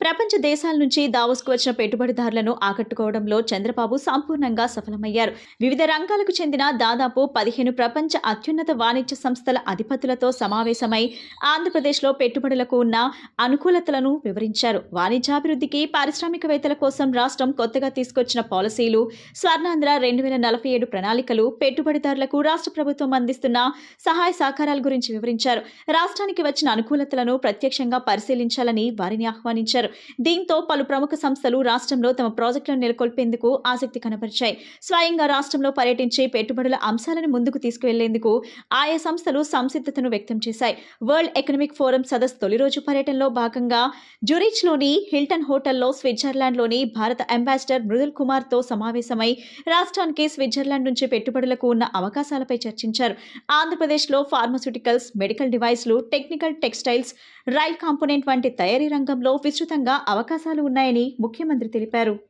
ప్రపంచ దేశాల నుంచి దావోస్కు వచ్చిన పెట్టుబడిదారులను ఆకట్టుకోవడంలో చంద్రబాబు సంపూర్ణంగా సఫలమయ్యారు. వివిధ రంగాలకు చెందిన దాదాపు పదిహేను ప్రపంచ అత్యున్నత వాణిజ్య సంస్థల అధిపతులతో సమావేశమై ఆంధ్రప్రదేశ్లో పెట్టుబడులకు ఉన్న అనుకూలతలను వివరించారు. వాణిజ్యాభివృద్ధికి పారిశ్రామికవేత్తల కోసం రాష్ట్రం కొత్తగా తీసుకొచ్చిన పాలసీలు స్వర్ణాంధ్ర రెండు వేల నలభై ఏడు ప్రణాళికలు పెట్టుబడిదారులకు రాష్ట్ర ప్రభుత్వం అందిస్తున్న సహాయ సహకారాల గురించి వివరించారు. రాష్ట్రానికి వచ్చిన అనుకూలతలను ప్రత్యక్షంగా పరిశీలించాలని వారిని ఆహ్వానించారు. దీంతో పలు ప్రముఖ సంస్థలు రాష్ట్రంలో తమ ప్రాజెక్టులను నెలకొల్పేందుకు ఆసక్తి కనబరిచాయి స్వయంగా రాష్ట్రంలో పర్యటించి పెట్టుబడుల అంశాలను ముందుకు తీసుకువెళ్ళేందుకు ఆయా సంస్థలు సంసిద్ధతను వ్యక్తం చేశాయి. వరల్డ్ ఎకనామిక్ ఫోరం సదస్సు తొలి రోజు పర్యటనలో భాగంగా జురిచ్లోని హిల్టన్ హోటల్లో స్విట్జర్లాండ్లోని భారత అంబాసిడర్ మృదుల్ కుమార్తో సమావేశమై రాష్ట్రానికి స్విట్జర్లాండ్ నుంచి పెట్టుబడులకు ఉన్న అవకాశాలపై చర్చించారు. ఆంధ్రప్రదేశ్లో ఫార్మస్యూటికల్స్ మెడికల్ డివైస్లు టెక్నికల్ టెక్స్టైల్స్ రైల్ కాంపోనెంట్ వంటి తయారీ రంగంలో విస్తృతంగా అవకాశాలు ఉన్నాయని ముఖ్యమంత్రి తెలిపారు.